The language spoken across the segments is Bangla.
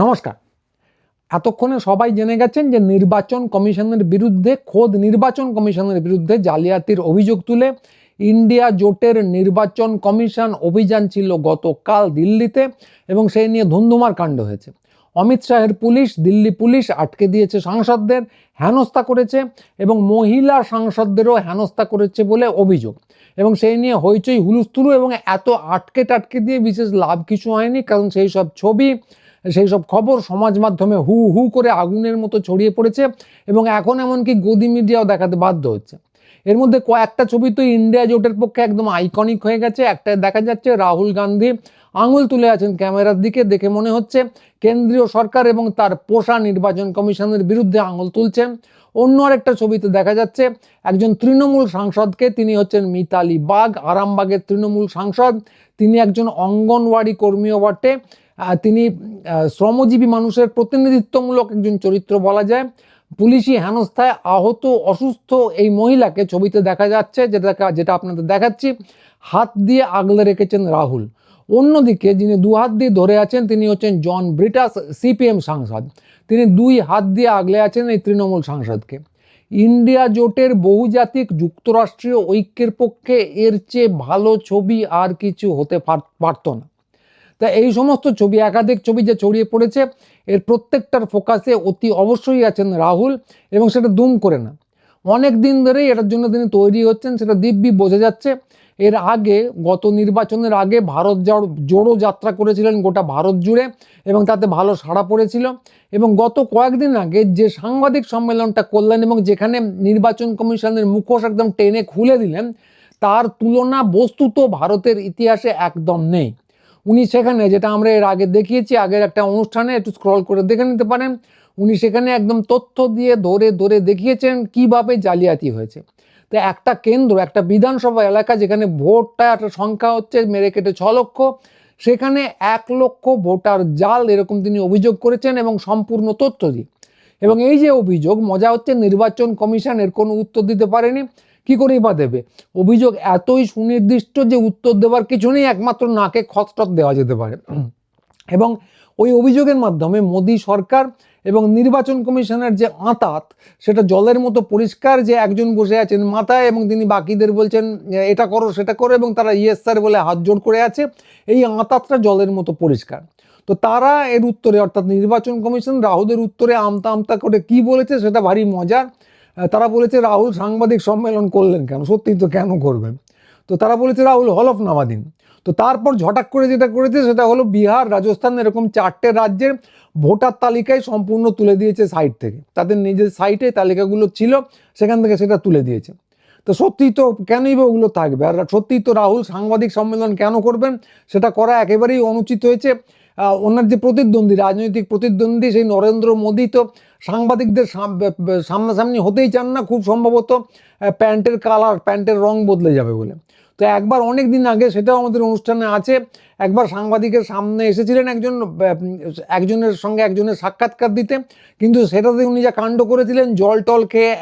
নমস্কার। এতক্ষণে সবাই জেনে গেছেন যে নির্বাচন কমিশনের বিরুদ্ধে, খোদ নির্বাচন কমিশনের বিরুদ্ধে জালিয়াতির অভিযোগ তুলে ইন্ডিয়া জোটের নির্বাচন কমিশন অভিযান ছিল গতকাল দিল্লিতে এবং সেই নিয়ে ধুন্ধুমার কাণ্ড হয়েছে। অমিত শাহের পুলিশ, দিল্লি পুলিশ আটকে দিয়েছে সাংসদদের, হেনস্থা করেছে এবং মহিলা সাংসদদেরও হেনস্থা করেছে বলে অভিযোগ। এবং সেই নিয়ে হইচই হুলুস্থুলু এবং এত আটকে টাটকে দিয়ে বিশেষ লাভ কিছু হয়নি, কারণ সেই সব ছবি সেই সব খবর সমাজ মাধ্যমে হু হু করে আগুনের মতো ছড়িয়ে পড়েছে এবং এখন এমনকি গদি মিডিয়াও দেখাতে বাধ্য হচ্ছে। এর মধ্যে কয়েকটা ছবি তো ইন্ডিয়া জোটের পক্ষে একদম আইকনিক হয়ে গেছে। একটা দেখা যাচ্ছে রাহুল গান্ধী আঙুল তুলে আছেন ক্যামেরার দিকে। দেখে মনে হচ্ছে কেন্দ্রীয় সরকার এবং তার পোষা নির্বাচন কমিশনের বিরুদ্ধে আঙুল তুলছেন অন্য আরেকটা ছবিতে দেখা যাচ্ছে একজন তৃণমূল সাংসদকে। তিনি হচ্ছেন মিতালি বাগ, আরামবাগের তৃণমূল সাংসদ। তিনি একজন অঙ্গনওয়াড়ি কর্মীও বটে। তিনি শ্রমজীবী মানুষের প্রতিনিধিত্বমূলক একজন চরিত্র বলা যায়। পুলিশি হেনস্থায় আহত অসুস্থ এই মহিলাকে ছবিতে দেখা যাচ্ছে যেটা যেটা আপনাদের দেখাচ্ছি। হাত দিয়ে আগলে রেখেছেন রাহুল। অন্যদিকে যিনি দু হাত দিয়ে ধরে আছেন, তিনি হচ্ছেন জন ব্রিটাস, সিপিএম সাংসদ। তিনি দুই হাত দিয়ে আগলে আছেন এই তৃণমূল সাংসদকে। ইন্ডিয়া জোটের বহুজাতিক যুক্তরাষ্ট্রীয় ঐক্যের পক্ষে এর চেয়ে ভালো ছবি আর কিছু হতে পার- পারতো না। তা এই সমস্ত ছবি, একাধিক ছবি যে ছড়িয়ে পড়েছে, এর প্রত্যেকটার ফোকাসে অতি অবশ্যই আছেন রাহুল এবং সেটা দুম করে না। অনেক দিন ধরেই এটার জন্য তিনি তৈরি হচ্ছেন, সেটা দিব্যি বোঝা যাচ্ছে। এর আগে, গত নির্বাচনের আগে ভারত জড়- জোড়ো যাত্রা করেছিলেন গোটা ভারত জুড়ে এবং তাতে ভালো সাড়া পড়েছিল এবং গত কয়েকদিন আগে যে সাংবাদিক সম্মেলনটা করলেন এবং যেখানে নির্বাচন কমিশনের মুখোশ একদম টেনে খুলে দিলেন, তার তুলনা বস্তুত ভারতের ইতিহাসে একদম নেই। উনি সেখানে, যেটা আমরা এর আগে দেখিয়েছি, আগের একটা অনুষ্ঠানে একটু স্ক্রল করে দেখে নিতে পারেন, উনি সেখানে একদম তথ্য দিয়ে ধরে ধরে দেখিয়েছেন কীভাবে জালিয়াতি হয়েছে। তো একটা কেন্দ্র, একটা বিধানসভা এলাকা যেখানে ভোটটা একটা সংখ্যা হচ্ছে, মেরে কেটে ছ লক্ষ, সেখানে এক লক্ষ ভোটার জাল এরকম তিনি অভিযোগ করেছেন এবং সম্পূর্ণ তথ্য দিয়ে। এবং এই যে অভিযোগ, মজা হচ্ছে নির্বাচন কমিশন এর কোনো উত্তর দিতে পারেনি। কি করেই বা দেবে? অভিযোগ এতই সুনির্দিষ্ট যে উত্তর দেওয়ার কিছু নেই, একমাত্র নাকে খতটক দেওয়া যেতে পারে। এবং ওই অভিযোগের মাধ্যমে মোদী সরকার এবং নির্বাচন কমিশনের যে আঁতাত, সেটা জলের মতো পরিষ্কার যে একজন বসে আছেন মাথায় এবং তিনি বাকিদের বলছেন, এটা করো, সেটা করো, এবং তারা ইয়েস স্যার বলে হাত জোড় করে আছে, এই আঁতাতটা জলের মতো পরিষ্কার। তো তারা এর উত্তরে, অর্থাৎ নির্বাচন কমিশন রাহুলের উত্তরে আমতা আমতা করে কি বলেছে, সেটা ভারী মজার। তারা বলেছে রাহুল সাংবাদিক সম্মেলন করলেন কেন? সত্যি তো কেন করবেন তো তারা বলেছে রাহুল হলফনামা দিন। তো তারপর ঝটাক করে যেটা করেছে সেটা হলো বিহার, রাজস্থান, এরকম চারটে রাজ্যের ভোটার তালিকায় সম্পূর্ণ তুলে দিয়েছে সাইট থেকে। তাদের নিজের সাইটে তালিকাগুলো ছিল, সেখান থেকে সেটা তুলে দিয়েছে। তো সত্যিই তো কেনই বা ওগুলো থাকবে? আর সত্যিই তো রাহুল সাংবাদিক সম্মেলন কেন করবেন? সেটা করা একেবারেই অনুচিত হয়েছে। ওনার যে প্রতিদ্বন্দ্বী, রাজনৈতিক প্রতিদ্বন্দ্বী সেই নরেন্দ্র মোদী তো সাংবাদিকদের সামনাসামনি হতেই চান না, খুব সম্ভবত প্যান্টের কালার, প্যান্টের রং বদলে যাবে বলে। তো একবার অনেক দিন আগে সেটাও আমাদের অনুষ্ঠানে আছে, একবার সাংবাদিকের সামনে এসেছিলেন একজন একজনের সঙ্গে একজনের সাক্ষাৎকার দিতে, কিন্তু সেটাতে উনি যা কাণ্ড করেছিলেন, জল টল খেয়ে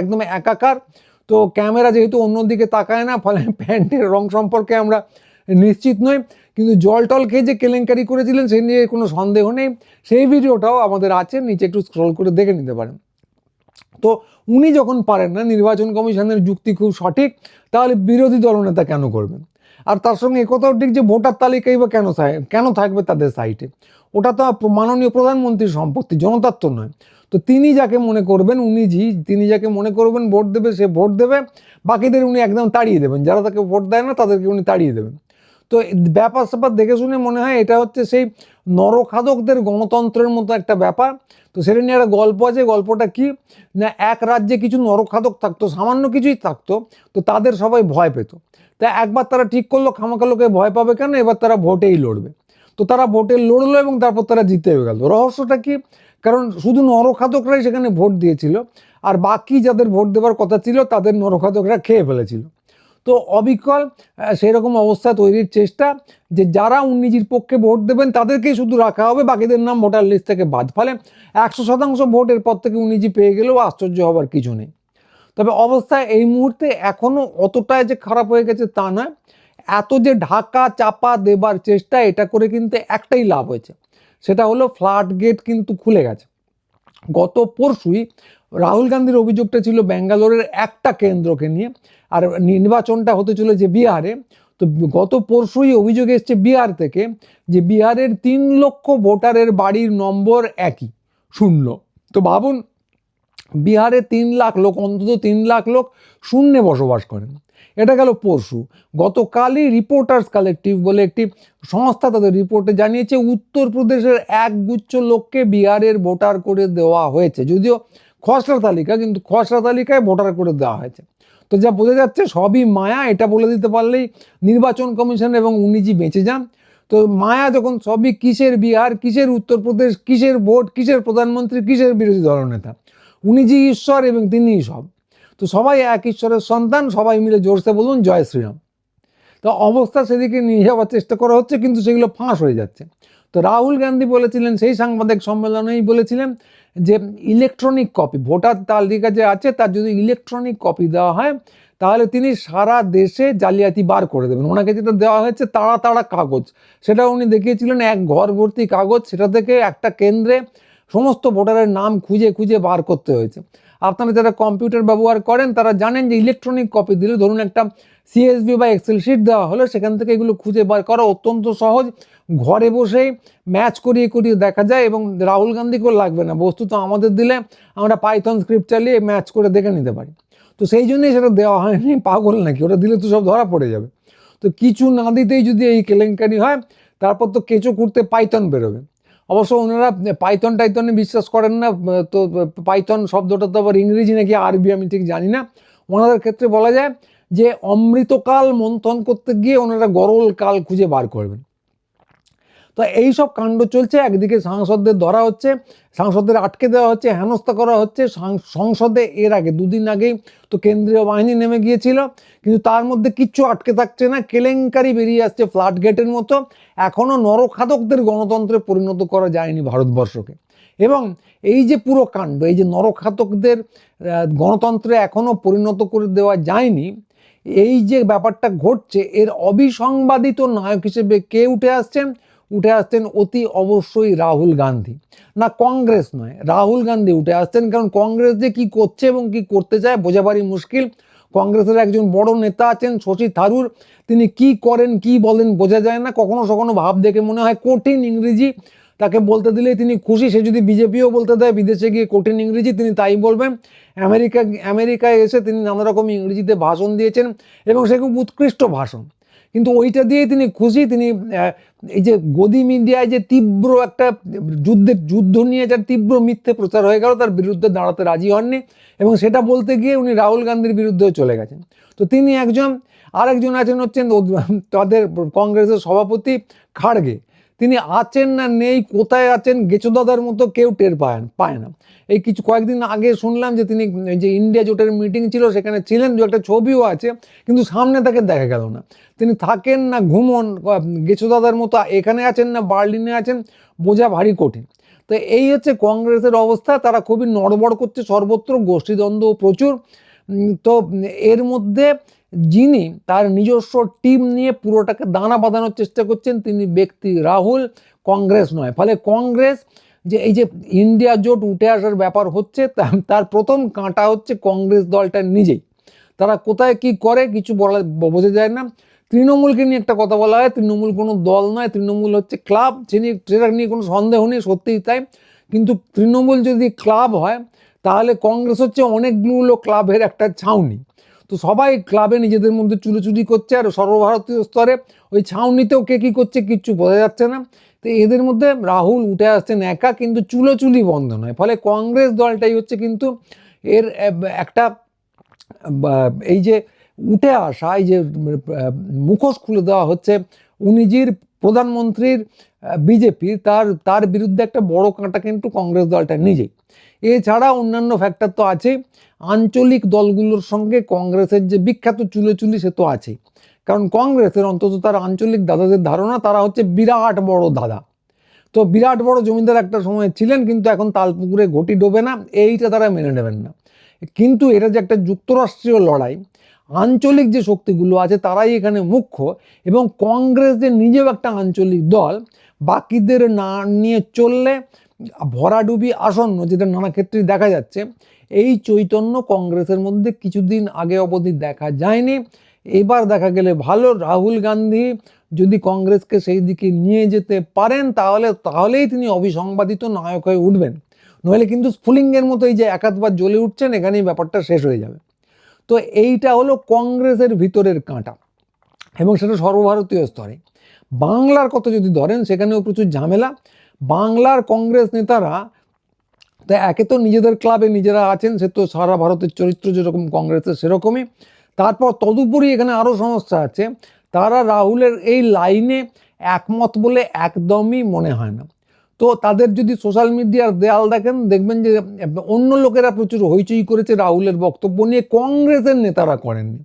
একদম একাকার। তো ক্যামেরা যেহেতু অন্যদিকে তাকায় না, ফলে প্যান্টের রং সম্পর্কে আমরা নিশ্চিত নই। কিন্তু জল টল খেয়ে যে কেলেঙ্কারি করেছিলেন সে নিয়ে কোনো সন্দেহ নেই। সেই ভিডিওটাও আমাদের আছে, নিচে একটু স্ক্রল করে দেখে নিতে পারেন। তো উনি যখন পারেন না, নির্বাচন কমিশনের যুক্তি খুব সঠিক, তাহলে বিরোধী দলনেতা কেন করবেন? আর তার সঙ্গে একথাও ঠিক যে ভোটার তালিকাই বা কেন কেন থাকবে তাদের সাইটে ওটা তো মাননীয় প্রধানমন্ত্রীর সম্পত্তি, জনতার তো নয়। তো তিনি যাকে মনে করবেন, উনি জি, তিনি যাকে মনে করবেন ভোট দেবে, সে ভোট দেবে, বাকিদের উনি একদম তাড়িয়ে দেবেন। যারা তাকে ভোট দেয় না, তাদেরকে উনি তাড়িয়ে দেবেন। তো ব্যাপার স্যাপার দেখে শুনে মনে হয় এটা হচ্ছে সেই নরখাদকদের গণতন্ত্রের মতো একটা ব্যাপার। তো সেটা নিয়ে একটা গল্প আছে, গল্পটা কি? না, এক রাজ্যে কিছু নরখাদক থাকতো, সামান্য কিছুই থাকতো, তো তাদের সবাই ভয় পেত। তা একবার তারা ঠিক করল খামাখালোকে ভয় পাবে কেন? এবার তারা ভোটেই লড়বে। তো তারা ভোটে লড়লো এবং তারপর তারা জিতে গেল। রহস্যটা কি? কারণ শুধু নরখাদকরাই সেখানে ভোট দিয়েছিল, আর বাকি যাদের ভোট দেওয়ার কথা ছিল, তাদের নরখাদকরা খেয়ে ফেলেছিল। তো অবিকল সেরকম অবস্থা তৈরির চেষ্টা যে যারা উন্নিজির পক্ষে ভোট দেবেন তাদেরকেই শুধু রাখা হবে, বাকিদের নাম ভোটার লিস্ট থেকে বাদ। ফলে একশো শতাংশ ভোট এরপর থেকে উন্নিজি পেয়ে গেলেও আশ্চর্য হবার কিছু নেই। তবে অবস্থা এই মুহূর্তে এখনও অতটাই যে খারাপ হয়ে গেছে তা নয়। এত যে ঢাকা চাপা দেবার চেষ্টা, এটা করে কিন্তু একটাই লাভ হয়েছে। সেটা হলো ফ্লাড গেট কিন্তু খুলে গেছে। গত পরশুই রাহুল গান্ধীর অভিযোগটা ছিল ব্যাঙ্গালোরের একটা কেন্দ্রকে নিয়ে। আর নির্বাচনটা হতে চলেছে বিহারে, তো গত পরশুই অভিযোগ এসছে বিহার থেকে যে বিহারের তিন লক্ষ ভোটারের বাড়ির নম্বর একই, শূন্য। তো ভাবুন, বিহারে তিন লাখ লোক, অন্তত তিন লাখ লোক শূন্যে বসবাস করেন। এটা গেল পরশু। গতকালই রিপোর্টার্স কালেকটিভ বলে একটি সংস্থা তাদের রিপোর্টে জানিয়েছে, উত্তরপ্রদেশের এক গুচ্ছ লোককে বিহারের ভোটার করে দেওয়া হয়েছে। যদিও খসড়া তালিকা, কিন্তু খসড়া তালিকায় ভোটার করে দেওয়া হয়েছে। তো যা বোঝা যাচ্ছে সবই মায়া, এটা বলে দিতে পারলেই নির্বাচন কমিশন এবং উনিজি বেঁচে যান। তো মায়া যখন সবই কিসের বিহার, কিসের উত্তরপ্রদেশ, কিসের ভোট, কিসের প্রধানমন্ত্রী, কিসের বিরোধী দলনেতা? উনি যে ঈশ্বর এবং তিনিই সব। তো সবাই এক ঈশ্বরের সন্তান, সবাই মিলে জোরসে বলুন, জয় শ্রীরাম। তো অবস্থা সেদিকে নিয়ে যাওয়ার চেষ্টা করা হচ্ছে, কিন্তু সেগুলো ফাঁস হয়ে যাচ্ছে। তো রাহুল গান্ধী বলেছিলেন, সেই সাংবাদিক সম্মেলনেই বলেছিলেন যে ইলেকট্রনিক কপি ভোটার তালিকা যে আছে, তার যদি ইলেকট্রনিক কপি দেওয়া হয়, তাহলে তিনি সারা দেশে জালিয়াতি বার করে দেবেন। ওনাকে যেটা দেওয়া হয়েছে, তাড়া তাড়া কাগজ। সেটা উনি দেখিয়েছিলেন, এক ঘর ভর্তি কাগজ, সেটা থেকে একটা কেন্দ্রে সমস্ত ভোটারের নাম খুঁজে খুঁজে বার করতে হয়েছে। আপনারা যারা কম্পিউটার ব্যবহার করেন, তারা জানেন যে ইলেকট্রনিক কপি দিলে ধরুন একটা সিএসবি বা এক্সেল শিট দেওয়া হলো, সেখান থেকে এগুলো খুঁজে বার করা অত্যন্ত সহজ। ঘরে বসেই ম্যাচ করিয়ে করিয়ে দেখা যায় এবং রাহুল গান্ধীকেও লাগবে না। বস্তুত আমাদের দিলে আমরা পাইথন স্ক্রিপ্ট চালিয়ে ম্যাচ করে দেখে নিতে পারি। তো সেই জন্যই সেটা দেওয়া হয়নি, পাগল নাকি? ওটা দিলে তো সব ধরা পড়ে যাবে। তো কিছু না দিতেই যদি এই কেলেঙ্কারি হয়, তারপর তো কেঁচো করতে পাইথন বেরোবে। অবশ্য ওনারা পাইথন টাইথনে বিশ্বাস করেন না তো পাইথন শব্দটা তো আবার ইংরেজি নাকি আরবি আমি ঠিক জানি না। ওনাদের ক্ষেত্রে বলা যায় যে, অমৃতকাল মন্থন করতে গিয়ে ওনারা গরল কাল খুঁজে বার করবেন। তো এই সব কাণ্ড চলছে, একদিকে সাংসদদের ধরা হচ্ছে, সাংসদদের আটকে দেওয়া হচ্ছে, হেনস্থা করা হচ্ছে সংসদে এর আগে, দুদিন আগেই তো কেন্দ্রীয় বাহিনী নেমে গিয়েছিল, কিন্তু তার মধ্যে কিচ্ছু আটকে থাকছে না, কেলেঙ্কারি বেরিয়ে আসছে ফ্লাড গেটের মতো এখনও নরখাদকদের গণতন্ত্রে পরিণত করা যায়নি ভারতবর্ষকে। এবং এই যে পুরো কাণ্ড, এই যে নরখাতকদের গণতন্ত্রে এখনও পরিণত করে দেওয়া যায়নি, এই যে ব্যাপারটা ঘটছে, এর অবিসংবাদিত নায়ক হিসেবে কে উঠে আসছেন? উঠে আসছেন অতি অবশ্যই রাহুল গান্ধী। না, কংগ্রেস নয়, রাহুল গান্ধী উঠে আসছেন কারণ কংগ্রেস যে কী করছে এবং কি করতে চায় বোঝাবারই মুশকিল। কংগ্রেসের একজন বড় নেতা আছেন শশী থারুর, তিনি কি করেন, কি বলেন বোঝা যায় না। কখনো কখনো ভাব দেখে মনে হয় কঠিন ইংরেজি, তাকে বলতে দিলে তিনি খুশি। সে যদি বিজেপিও বলতে দেয়, বিদেশে গিয়ে কঠিন ইংরেজি, তিনি তাই বলবেন। আমেরিকা, আমেরিকায় এসে তিনি নানা রকম ইংরেজিতে ভাষণ দিয়েছেন এবং সে খুব উৎকৃষ্ট ভাষণ। কিন্তু ওইটা দিয়ে তিনি খুশি, তিনি এই যে গদি মিডিয়ায় যে তীব্র একটা যুদ্ধের যুদ্ধ নিয়ে যার তীব্র মিথ্যে প্রচার হয়ে গেল, তার বিরুদ্ধে দাঁড়াতে রাজি হননি এবং সেটা বলতে গিয়ে উনি রাহুল গান্ধীর বিরুদ্ধেও চলে গেছেন। তো তিনি একজন, আরেকজন আছেন হচ্ছেন তাদের কংগ্রেসের সভাপতি খাড়গে। তিনি আছেন না নেই, কোথায় আছেন গেচোদাদার মতো কেউ টের পায় পায় না। এই কিছু কয়েকদিন আগে শুনলাম যে তিনি যে ইন্ডিয়া জোটের মিটিং ছিল, সেখানে ছিলেন, দু একটা ছবিও আছে, কিন্তু সামনে তাকে দেখা গেল না। তিনি থাকেন না, ঘুমন গেচোদাদার মতো এখানে আছেন না, বার্লিনে আছেন, বোঝা ভারী কঠিন। তো এই হচ্ছে কংগ্রেসের অবস্থা, তারা খুবই নড়বড় করছে, সর্বত্র গোষ্ঠীদ্বন্দ্ব প্রচুর। তো এর মধ্যে যিনি তার নিজস্ব টিম নিয়ে পুরোটাকে দানা বাঁধানোর চেষ্টা করছেন, তিনি ব্যক্তি রাহুল, কংগ্রেস নয়। ফলে কংগ্রেস যে এই যে ইন্ডিয়া জোট উঠে আসার ব্যাপার হচ্ছে, তার প্রথম কাঁটা হচ্ছে কংগ্রেস দলটা নিজেই। তারা কোথায় কি করে কিছু বলা, বোঝা যায় না। তৃণমূলকে নিয়ে একটা কথা বলা হয়, তৃণমূল কোনো দল নয়, তৃণমূল হচ্ছে ক্লাব, যিনি সেটা নিয়ে কোনো সন্দেহ নেই, সত্যিই তাই। কিন্তু তৃণমূল যদি ক্লাব হয়, তাহলে কংগ্রেস হচ্ছে অনেকগুলো ক্লাবের একটা ছাউনি। তো সবাই ক্লাবে নিজেদের মধ্যে চুলোচুরি করছে আর সর্বভারতীয় স্তরে ওই ছাউনিতেও কে কী করছে কিচ্ছু বোঝা যাচ্ছে না। তো এদের মধ্যে রাহুল উঠে আসছেন একা কিন্তু চুলোচুলি বন্ধ নয়। ফলে কংগ্রেস দলটাই হচ্ছে কিন্তু এর একটা এই যে উঠে আসা, এই যে মুখোশ খুলে দেওয়া হচ্ছে উনিজির প্রধানমন্ত্রীর বিজেপি তার তার বিরুদ্ধে একটা বড় কাঁটা কিন্তু কংগ্রেস দলটা নিজেই। এছাড়া অন্যান্য ফ্যাক্টর তো আছেই আঞ্চলিক দলগুলোর সঙ্গে কংগ্রেসের যে বিখ্যাত চুলোচুলি সে তো আছেই। কারণ কংগ্রেসের অন্তত তার আঞ্চলিক দাদাদের ধারণা তারা হচ্ছে বিরাট বড় দাদা। তো বিরাট বড় জমিদার একটা সময় ছিলেন কিন্তু এখন তালপুকুরে ঘটি ডোবে না, এইটা তারা মেনে নেবেন না। কিন্তু এটা যে একটা যুক্তরাষ্ট্রীয় লড়াই, আঞ্চলিক যে শক্তিগুলো আছে তারাই এখানে মুখ্য এবং কংগ্রেস যে নিজেও একটা আঞ্চলিক দল বাকিদের না নিয়ে চললে ভরাডুবি আসন্ন যেটা নানা ক্ষেত্রে দেখা যাচ্ছে। এই চৈতন্য কংগ্রেসের মধ্যে কিছুদিন আগে অবধি দেখা যায়নি। এবার দেখা গেলে ভালো। রাহুল গান্ধী যদি কংগ্রেসকে সেই দিকে নিয়ে যেতে পারেন, তাহলে, তাহলেই তিনি অবিসংবাদিত নায়ক হয়ে উঠবেন। নইলে কিন্তু স্ফুলিঙ্গের মতো এই যে একাধবার জ্বলে উঠছেন, এখানেই ব্যাপারটা শেষ হয়ে যাবে। তো এইটা হলো কংগ্রেসের ভিতরের কাঁটা এবং সেটা সর্বভারতীয় স্তরে। বাংলার কথা যদি ধরেন, সেখানেও প্রচুর ঝামেলা। বাংলার কংগ্রেস নেতারা, তা একে তো নিজেদের ক্লাবে নিজেরা আছেন, সে তো সারা ভারতের চরিত্র যেরকম কংগ্রেসের সেরকমই। তারপর তদুপরি এখানে আরও সমস্যা আছে। তারা রাহুলের এই লাইনে একমত বলে একদমই মনে হয় না। তো তাদের যদি সোশ্যাল মিডিয়ার দেয়াল দেখেন, দেখবেন যে অন্য লোকেরা প্রচুর হইচই করেছে রাহুলের বক্তব্য নিয়ে, কংগ্রেসের নেতারা করেননি।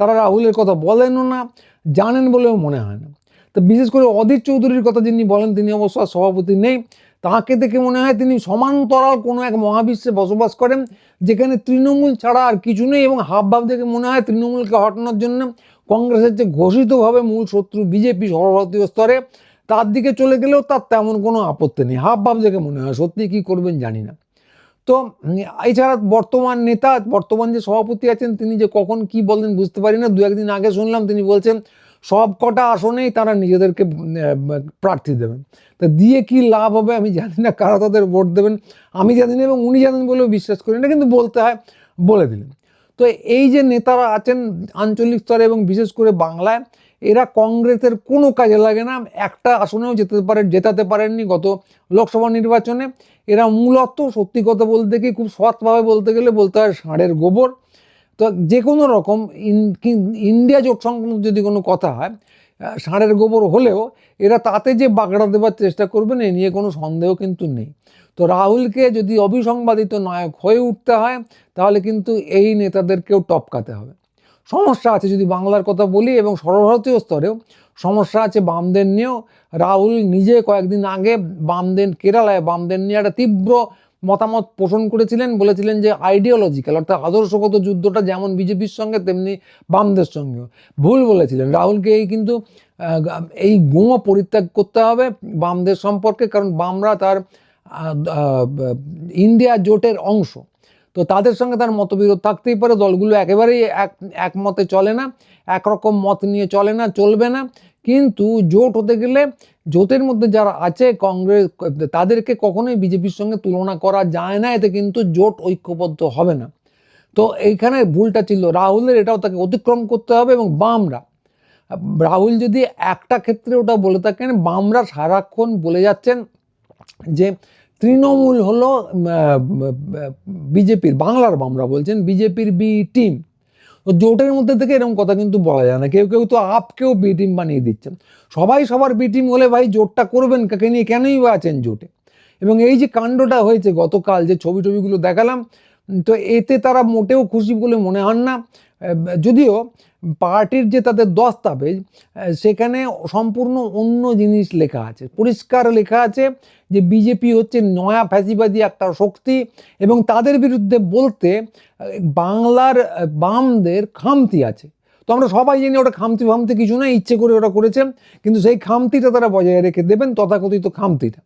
তারা রাহুলের কথা বলেনও না, জানেন বলেও মনে হয় না। তো বিশেষ করে অধীর চৌধুরীর কথা যিনি বলেন, তিনি অবশ্য সভাপতি নেই, তাকে দেখে মনে হয় তিনি সমান্তরাল কোনো এক মহাবিশ্বে বসবাস করেন, যেখানে তৃণমূল ছাড়া আর কিছু নেই এবং হাবভাব দেখে মনে হয় তৃণমূলকে হটানোর জন্য কংগ্রেসের যে ঘোষিতভাবে মূল শত্রু বিজেপি সর্বভারতীয় স্তরে, তার দিকে চলে গেলেও তার তেমন কোনো আপত্তি নেই। হাবভাব দেখে মনে হয়, সত্যি কী করবেন জানি না। তো এছাড়া বর্তমান নেতা, বর্তমান যে সভাপতি আছেন, তিনি যে কখন কি বলেন বুঝতে পারি না দু একদিন আগে শুনলাম তিনি বলছেন সব কটা আসনেই তারা নিজেদেরকে প্রার্থী দেবেন। তা দিয়ে কি লাভ হবে আমি জানি না, কারা তাদের ভোট দেবেন আমি জানি না এবং উনি জানেন বলেও বিশ্বাস করি না, কিন্তু বলতে হয়, বলে দিলেন। তো এই যে নেতারা আছেন আঞ্চলিক স্তরে এবং বিশেষ করে বাংলায়, এরা কংগ্রেসের কোনো কাজে লাগে না, একটা আসনেও যেতে পারে, জেতাতে পারেননি গত লোকসভা নির্বাচনে। এরা মূলত সত্যি কথা বলতে কি খুব সৎভাবে বলতে গেলে বলতে হয় ষাঁড়ের গোবর। তো যে কোনো রকম ইন্ডিয়া জোট সংক্রান্ত যদি কোনো কথা হয় ষাঁড়ের গোবর হলেও এরা তাতে যে বাগড়া দেবার চেষ্টা করবেন এ নিয়ে কোনো সন্দেহ কিন্তু নেই। তো রাহুলকে যদি অবিসংবাদিত নায়ক হয়ে উঠতে হয়, তাহলে কিন্তু এই নেতাদেরকেও টপকাতে হবে। সমস্যা আছে যদি বাংলার কথা বলি এবং সর্বভারতীয় স্তরেও সমস্যা আছে বামদের নিয়েও। রাহুল নিজে কয়েকদিন আগে বামদের কেরালায় বামদের নিয়ে একটা তীব্র মতামত পোষণ করেছিলেন, বলেছিলেন যে আইডিওলজিক্যাল অর্থাৎ আদর্শগত যুদ্ধটা যেমন বিজেপির সঙ্গে, তেমনি বামদের সঙ্গেও। ভুল বলেছিলেন। রাহুলকে এই কিন্তু এই গুঁয়ো পরিত্যাগ করতে হবে বামদের সম্পর্কে, কারণ বামরা তার ইন্ডিয়া জোটের অংশ। তো তাদের সঙ্গে তার মতবিরোধ থাকতেই পারে, দলগুলো একেবারেই এক, একমতে চলে না, একরকম মত নিয়ে চলে না, চলবে না। কিন্তু জোট হতে গেলে জোটের মধ্যে যারা আছে, কংগ্রেস, তাদেরকে কখনোই বিজেপির সঙ্গে তুলনা করা যায় না, এতে কিন্তু জোট ঐক্যবদ্ধ হবে না। তো এইখানে ভুলটা ছিল, রাহুলের এটাও তাকে অতিক্রম করতে হবে এবং বামরা। রাহুল যদি একটা ক্ষেত্রে ওটা বলে থাকেন, বামরা সারাক্ষণ বলে যাচ্ছেন যে তৃণমূল হল বিজেপির, বাংলার বামরা বলছেন বিজেপির বি টিম। তো জোটের মধ্যে থেকে এরকম কথা কিন্তু বলা যায় না। কেউ কেউ তো আপকেও বি টিম বানিয়ে দিচ্ছেন সবাই সবার বি টিম হলে ভাই জোটটা করবেন কাকে নিয়ে? কেনই বা আছেন জোটে? এবং এই যে কাণ্ডটা হয়েছে গতকাল, যে ছবি টবিগুলো দেখালাম তো এতে তারা মোটেও খুশি বলে মনে হন না। যদিও পার্টির যে তাদের দস্তাবেজ সেখানে সম্পূর্ণ অন্য জিনিস লেখা আছে। পরিষ্কার লেখা আছে যে বিজেপি হচ্ছে নয়া ফ্যাসিবাদী একটা শক্তি এবং তাদের বিরুদ্ধে বলতে বাংলার বামদের খামতি আছে। তো আমরা সবাই জানি ওটা খামতি ফামতি কিছু না, ইচ্ছে করে ওটা করেছে, কিন্তু সেই খামতিটা তারা বজায় রেখে দেবেন, তথাকথিত খামতিটা।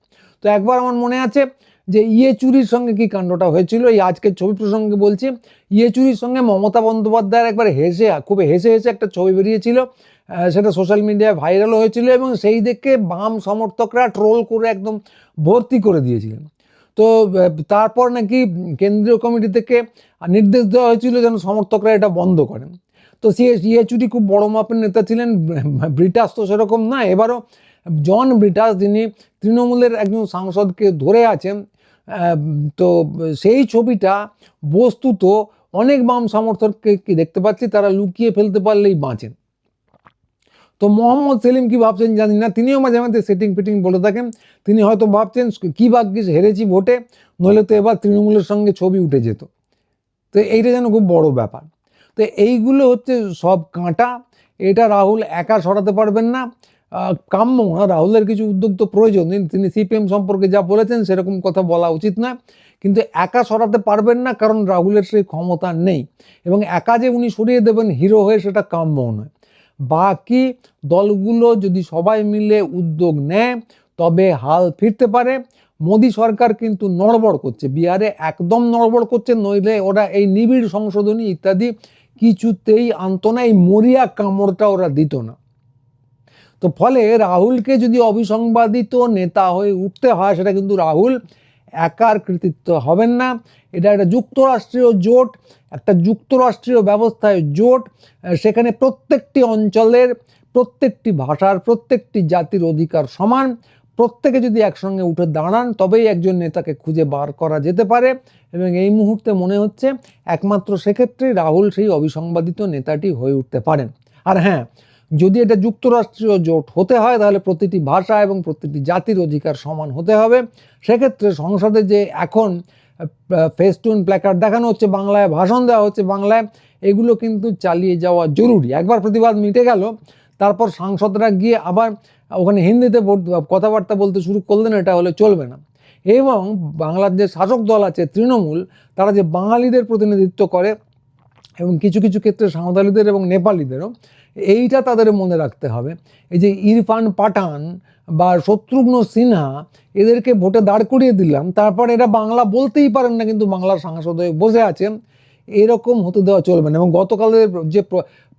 তো একবার আমার মনে আছে যে ইয়ে চুরির সঙ্গে কি কাণ্ডটা হয়েছিল? এই আজকের ছবি প্রসঙ্গে বলছি ইয়ে চুরির সঙ্গে মমতা বন্দ্যোপাধ্যায়ের একবার হেসে, খুব হেসে হেসে একটা ছবি বেরিয়েছিল সেটা সোশ্যাল মিডিয়ায় ভাইরাল হয়েছিল এবং সেই দেখে বাম সমর্থকরা ট্রোল করে একদম ভর্তি করে দিয়েছিলেন। তো তারপর নাকি কেন্দ্রীয় কমিটি থেকে নির্দেশ দেওয়া হয়েছিল যেন সমর্থকরা এটা বন্ধ করেন। তো সে ইয়েচুরি খুব বড় মাপের নেতা ছিলেন, ব্রিটাস তো সেরকম না, এবারও জন ব্রিটাস যিনি তৃণমূলের একজন সাংসদকে ধরে আছেন তো সেই ছবিটা বস্তুত অনেক বাম সমর্থককে কি দেখতে পাচ্ছি, তারা লুকিয়ে ফেলতে পারলেই বাঁচেন। তো মোহাম্মদ সেলিম কি ভাবছেন জানি না, তিনিও মাঝে মাঝে সেটিং ফিটিং বলে থাকেন, তিনি হয়তো ভাবছেন কি ভাগ্যিস হেরেছি ভোটে, নইলে তো এবার তৃণমূলের সঙ্গে ছবি উঠে যেত। তো এইটা যেন খুব বড় ব্যাপার। তো এইগুলো হচ্ছে সব কাঁটা, এটা রাহুল একা সরাতে পারবেন না কাম্য না রাহুলের কিছু উদ্যোগ তো প্রয়োজন তিনি সিপিএম সম্পর্কে যা বলেছেন সেরকম কথা বলা উচিত না কিন্তু একা সরাতে পারবেন না কারণ রাহুলের সেই ক্ষমতা নেই। এবং একা যে উনি সরিয়ে দেবেন হিরো হয়ে সেটা কাম্য নয়। বাকি দলগুলো যদি সবাই মিলে উদ্যোগ নেয়, তবে হাল ফিরতে পারে। মোদী সরকার কিন্তু নড়বড় করছে। বিহারে একদম নড়বড় করছে, নইলে ওরা এই নিবিড় সংশোধনী ইত্যাদি কিছুতেই আনত না। এই মরিয়া কামড়টা ওরা দিত না। তো ফলে রাহুলকে যদি অবিসংবাদিত নেতা হয়ে উঠতে হয়, সেটা কিন্তু রাহুল একার কৃতিত্ব হবেন না। এটা একটা যুক্তরাষ্ট্রীয় জোট, একটা যুক্তরাষ্ট্রীয় ব্যবস্থায় জোট, সেখানে প্রত্যেকটি অঞ্চলের, প্রত্যেকটি ভাষার, প্রত্যেকটি জাতির অধিকার সমান। প্রত্যেকে যদি একসঙ্গে উঠে দাঁড়ান, তবেই একজন নেতাকে খুঁজে বার করা যেতে পারে। এবং এই মুহূর্তে মনে হচ্ছে, একমাত্র সেক্ষেত্রেই রাহুল সেই অবিসংবাদিত নেতাটি হয়ে উঠতে পারেন। আর হ্যাঁ যদি এটা যুক্তরাষ্ট্রীয় জোট হতে হয়, তাহলে প্রতিটি ভাষা এবং প্রতিটি জাতির অধিকার সমান হতে হবে। সেক্ষেত্রে সংসদে যে এখন ফেস্টুন প্ল্যাকার্ড দেখানো হচ্ছে, বাংলায় ভাষণ দেওয়া হচ্ছে, বাংলায় এগুলো কিন্তু চালিয়ে যাওয়া জরুরি। একবার প্রতিবাদ মিটে গেল, তারপর সাংসদরা গিয়ে আবার ওখানে হিন্দিতে কথাবার্তা বলতে শুরু করলেন, এটা হলে চলবে না। এবং বাংলার যে শাসক দল আছে, তৃণমূল, তারা যে বাঙালিদের প্রতিনিধিত্ব করে, এবং কিছু কিছু ক্ষেত্রে সাঁওতালিদের এবং নেপালিদেরও এইটা তাদের মনে রাখতে হবে। এই যে ইরফান পাঠান বা শত্রুঘ্ন সিনহা, এদেরকে ভোটে দাঁড় করিয়ে দিলাম। তারপর এরা বাংলা বলতেই পারেন না, কিন্তু বাংলার সাংসদ হয়ে বসে আছেন। এরকম হতে দেওয়া চলবে না। এবং গতকালের যে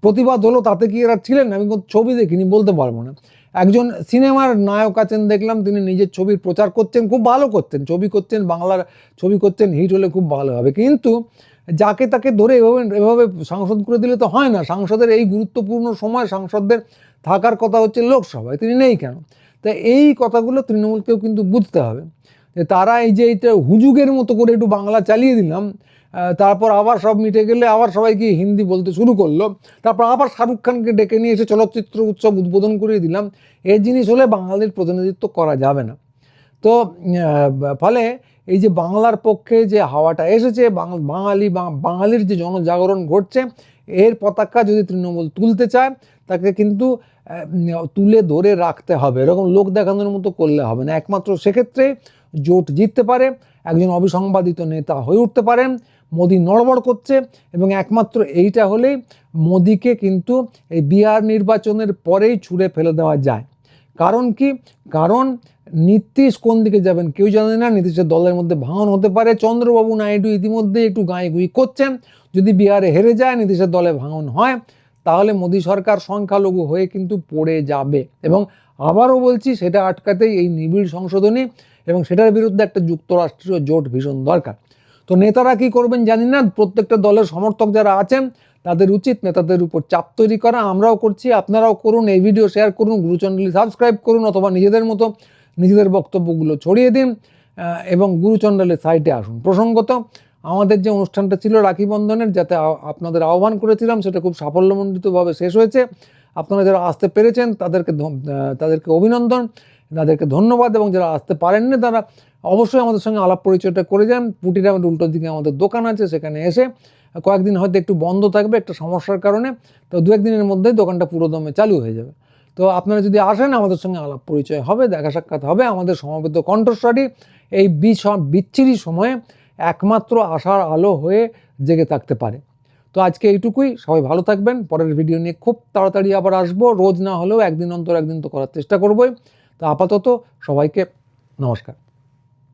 প্রতিবাদ হলো, তাতে কি এরা ছিলেন? না আমি ছবি দেখিনি, বলতে পারব না। একজন সিনেমার নায়ক আছেন, দেখলাম তিনি নিজের ছবির প্রচার করছেন, খুব ভালো করছেন ছবি করছেন, বাংলার ছবি করছেন, হিট হলে খুব ভালো হবে। কিন্তু যাকে তাকে ধরে এভাবে এভাবে সাংসদ করে দিলে তো হয় না। সাংসদের এই গুরুত্বপূর্ণ সময় সাংসদদের থাকার কথা হচ্ছে লোকসভায়। তিনি নেই কেন? তা এই কথাগুলো তৃণমূলকেও কিন্তু বুঝতে হবে। তারা এই যে এইটা হুজুগের মতো করে একটু বাংলা চালিয়ে দিলাম তারপর আবার সব মিটে গেলে আবার সবাই গিয়ে হিন্দি বলতে শুরু করল? তারপর আবার শাহরুখ খানকে ডেকে নিয়ে এসে চলচ্চিত্র উৎসব উদ্বোধন করিয়ে দিলাম। এই জিনিস হলে বাঙালির প্রতিনিধিত্ব করা যাবে না। তো ফলে এই যে বাংলার পক্ষে যে হাওয়াটা এসেছে বাঙালি বাঙালির যে জনজাগরণ ঘটছে, এর পতাকা যদি তৃণমূল তুলতে চায়, তাকে কিন্তু তুলে ধরে রাখতে হবে। এরকম লোক দেখানোর মতো করলে হবে না। একমাত্র সেক্ষেত্রে জোট জিততে পারে, একজন অবিসংবাদিত নেতা হয়ে উঠতে পারেন মোদি নড়বড় করছে, এবং একমাত্র এইটা হলেই মোদিকে কিন্তু এই বিহার নির্বাচনের পরেই ছুঁড়ে ফেলে দেওয়া যায়। কারণ কি? কারণ নীতিশ কোন দিকে যাবেন? কেউ জানে না, নীতিশের দলের মধ্যে ভাঙন হতে পারে। চন্দ্রবাবু নাইডু ইতিমধ্যে একটু গাঁয়ে করছেন। যদি বিহারে হেরে যায়, নীতিশের দলে ভাঙন হয়, তাহলে মোদী সরকার সংখ্যালঘু হয়ে কিন্তু পড়ে যাবে। এবং আবারও বলছি, সেটা আটকাতেই এই নিবিড় সংশোধনী এবং সেটার বিরুদ্ধে একটা যুক্তরাষ্ট্রীয় জোট ভীষণ দরকার। তো নেতারা কি করবেন জানি না, প্রত্যেকটা দলের সমর্থক যারা আছেন, তাদের উচিত নেতাদের উপর চাপ তৈরি করা। আমরাও করছি, আপনারাও করুন, এই ভিডিও শেয়ার করুন গুরু চ্যানেলটি সাবস্ক্রাইব করুন, অথবা নিজেদের মতো নিজেদের বক্তব্যগুলো ছড়িয়ে দিন এবং গুরুচণ্ডালের সাইটে আসুন। প্রসঙ্গত, আমাদের যে অনুষ্ঠানটা ছিল রাখি বন্ধনের, যাতে আপনাদের আহ্বান করেছিলাম, সেটা খুব সাফল্যমণ্ডিতভাবে শেষ হয়েছে। আপনারা যারা আসতে পেরেছেন, তাদেরকে তাদেরকে অভিনন্দন, তাদেরকে ধন্যবাদ, এবং যারা আসতে পারেননি, তারা অবশ্যই আমাদের সঙ্গে আলাপ পরিচয়টা করে যান। পুটিরামের উল্টো দিকে আমাদের দোকান আছে, সেখানে এসে কয়েকদিন হয়তো একটু বন্ধ থাকবে, একটা সমস্যার কারণে। তো দু একদিনের মধ্যেই দোকানটা পুরোদমে চালু হয়ে যাবে। তো আপনারা যদি আসেন, আমাদের সঙ্গে আলাপ পরিচয় হবে, দেখা সাক্ষাৎ হবে, আমাদের সমবেত কণ্ঠস্বরী এই বিচ্ছিরি সময়ে একমাত্র আশার আলো হয়ে জেগে থাকতে পারে। তো আজকে এইটুকুই, সবাই ভালো থাকবেন। পরের ভিডিও নিয়ে খুব তাড়াতাড়ি আবার আসব। রোজ না হলেও একদিন অন্তর একদিন তো করার চেষ্টা করবোই। তো আপাতত সবাইকে নমস্কার।